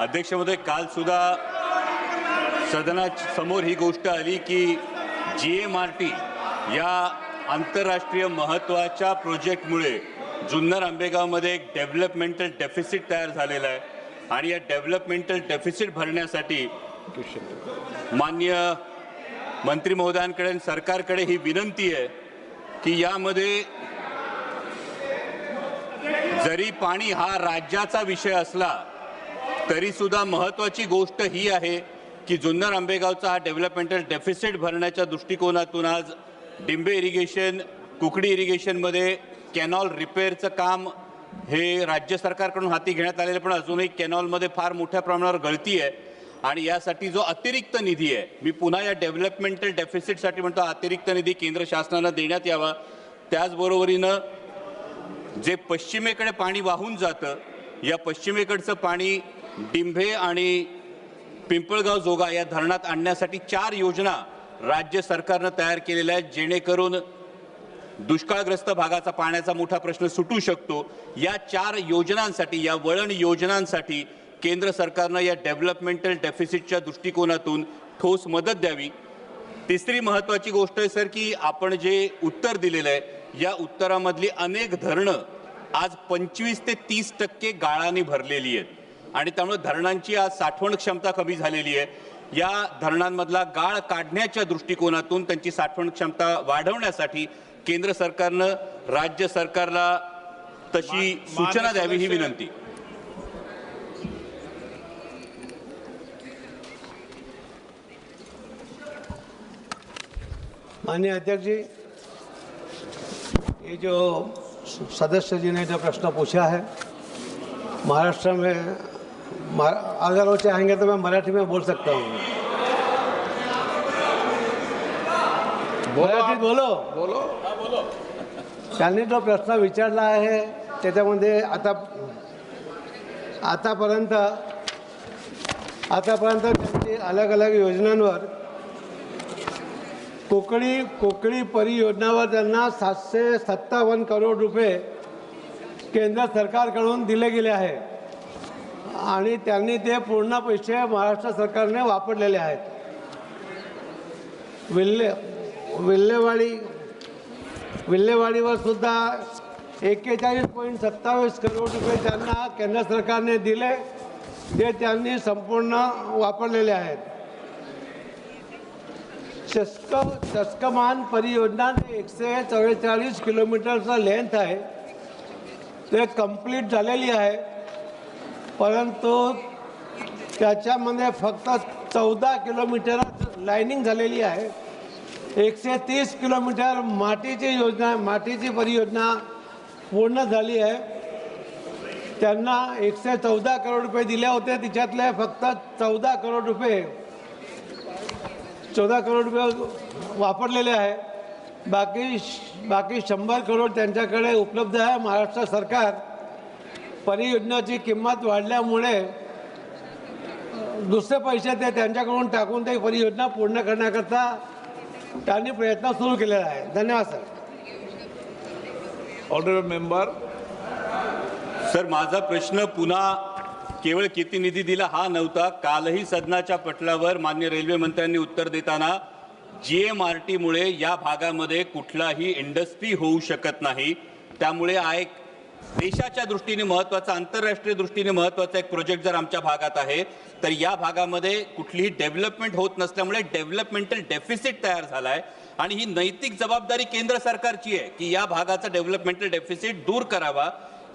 अध्यक्ष महोदय काल सुद्धा सदनासमोर ही गोष्ट आली की जी एम आर टी या आंतरराष्ट्रीय महत्त्वाच्या प्रोजेक्टमुळे जुन्नर आंबेगावमध्ये एक डेव्हलपमेंटल डेफिसिट तयार झालेला आहे. आणि या डेव्हलपमेंटल डेफिसिट भरण्यासाठी मान्य मंत्री महोदयांकडे आणि सरकारकडे ही विनंती आहे की यामध्ये जरी पाणी हा राज्याचा विषय असला तरीसुद्धा महत्त्वाची गोष्ट ही आहे की जुन्नर आंबेगावचा हा डेव्हलपमेंटल डेफिसिट भरण्याच्या दृष्टिकोनातून आज डिंबे इरिगेशन कुकडी इरिगेशनमध्ये कॅनॉल रिपेअरचं काम हे राज्य सरकारकडून हाती घेण्यात आलेलं पण अजूनही कॅनॉलमध्ये फार मोठ्या प्रमाणावर गळती आहे. आणि यासाठी जो अतिरिक्त निधी आहे मी पुन्हा या डेव्हलपमेंटल डेफिसिटसाठी म्हणतो अतिरिक्त निधी केंद्र शासनानं देण्यात यावा. त्याचबरोबरीनं जे पश्चिमेकडे पाणी वाहून जातं या पश्चिमेकडचं पाणी डिंभे आणि पिंपळगाव जोगा या धरणात आणण्यासाठी चार योजना राज्य सरकारनं तयार केलेल्या आहेत जेणेकरून दुष्काळग्रस्त भागाचा पाण्याचा मोठा प्रश्न सुटू शकतो. या चार योजनांसाठी या वळण योजनांसाठी केंद्र सरकारनं या डेव्हलपमेंटल डेफिसिटच्या दृष्टिकोनातून ठोस मदत द्यावी. तिसरी महत्त्वाची गोष्ट आहे सर की आपण जे उत्तर दिलेलं आहे या उत्तरामधली अनेक धरणं आज पंचवीस ते तीस टक्के गाळाने भरलेली आहेत. आणि त्यामुळे धरणांची आज साठवण क्षमता कमी झालेली आहे. या धरणांमधला गाळ काढण्याच्या दृष्टिकोनातून त्यांची साठवण क्षमता वाढवण्यासाठी केंद्र सरकारनं राज्य सरकारला तशी सूचना द्यावी ही विनंती. माननीय अध्यक्ष जी ये जो सदस्य जी ने जो प्रश्न पूछा है महाराष्ट्र में मा- अगर वो चाहेंगे तो मैं मराठी में बोल सकता हूँ। मराठीत बोलो। बोलो। त्यांनी जो प्रश्न विचारला आहे त्याच्यामध्ये आता आतापर्यंत आतापर्यंत त्यांची अलग अलग योजनांवर कोकणी कोकणी परियोजनावर त्यांना सातशे सत्तावन्न करोड रुपये केंद्र सरकारकडून दिले गेले आहे आणि त्यांनी ते पूर्ण पैसे महाराष्ट्र सरकारने वापरलेले आहेत. विल्हे विल्हेवाडी विल्हेवाडीवर सुद्धा एक्केचाळीस पॉईंट सत्तावीस करोड रुपये त्यांना केंद्र सरकारने दिले ते त्यांनी संपूर्ण वापरलेले आहेत. शस्क शस्कमान परियोजना एकशे चव्वेचाळीस किलोमीटरचा लेंथ आहे. ते कंप्लीट झालेली आहे. परंतु त्याच्यामध्ये फक्त चौदा किलोमीटर लाईनिंग झालेली आहे. एकशे तीस किलोमीटर मातीची योजना मातीची परियोजना पूर्ण झाली आहे. त्यांना एकशे चौदा करोड रुपये दिले होते. तिच्यातले फक्त चौदा करोड रुपये चौदा करोड रुपये वापरलेले आहे. बाकी बाकी शंभर करोड त्यांच्याकडे उपलब्ध आहे. महाराष्ट्र सरकार परियोजनाची किंमत वाढल्यामुळे दुसरे पैसे ते त्यांच्याकडून टाकून ते परियोजना पूर्ण करण्याकरता त्यांनी प्रयत्न सुरू केलेला आहे. धन्यवाद सर. ऑनरेबल मेंबर सर माझा प्रश्न पुन्हा केवळ किती निधी दिला हा नव्हता. कालही सदनाच्या पटलावर मान्य रेल्वे मंत्र्यांनी उत्तर देताना जी एम आर टीमुळे या भागामध्ये कुठलाही इंडस्ट्री होऊ शकत नाही. त्यामुळे आय देशाच्या दृष्टीने महत्त्वाचा आंतरराष्ट्रीय दृष्टीने महत्त्वाचा एक प्रोजेक्ट जर आमच्या भागात आहे तर या भागामध्ये कुठलीही डेव्हलपमेंट होत नसल्यामुळे डेव्हलपमेंटल डेफिसिट तयार झाला आहे आणि ही नैतिक जबाबदारी केंद्र सरकारची आहे की या भागाचा डेव्हलपमेंटल डेफिसिट दूर करावा.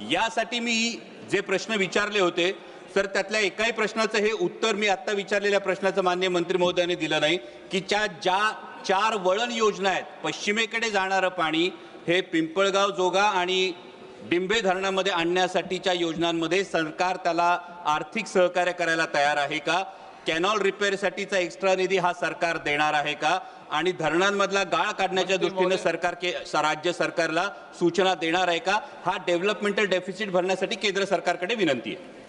यासाठी मी जे प्रश्न विचारले होते सर त्यातल्या एकाही प्रश्नाचं हे उत्तर मी आत्ता विचारलेल्या प्रश्नाचं मान्य मंत्री महोदयाने दिलं नाही की ज्या ज्या चार वळण योजना आहेत पश्चिमेकडे जाणारं पाणी हे पिंपळगाव जोगा आणि डिंबे धरणामध्ये आणण्यासाठीच्या योजनांमध्ये सरकार त्याला आर्थिक सहकार्य करायला तयार आहे का? कॅनॉल रिपेअरसाठीचा एक्स्ट्रा निधी हा सरकार देणार आहे का? आणि धरणांमधला गाळ काढण्याच्या दृष्टीनं सरकार के राज्य सरकारला सूचना देणार आहे का? हा डेव्हलपमेंटल डेफिसिट भरण्यासाठी केंद्र सरकारकडे विनंती आहे.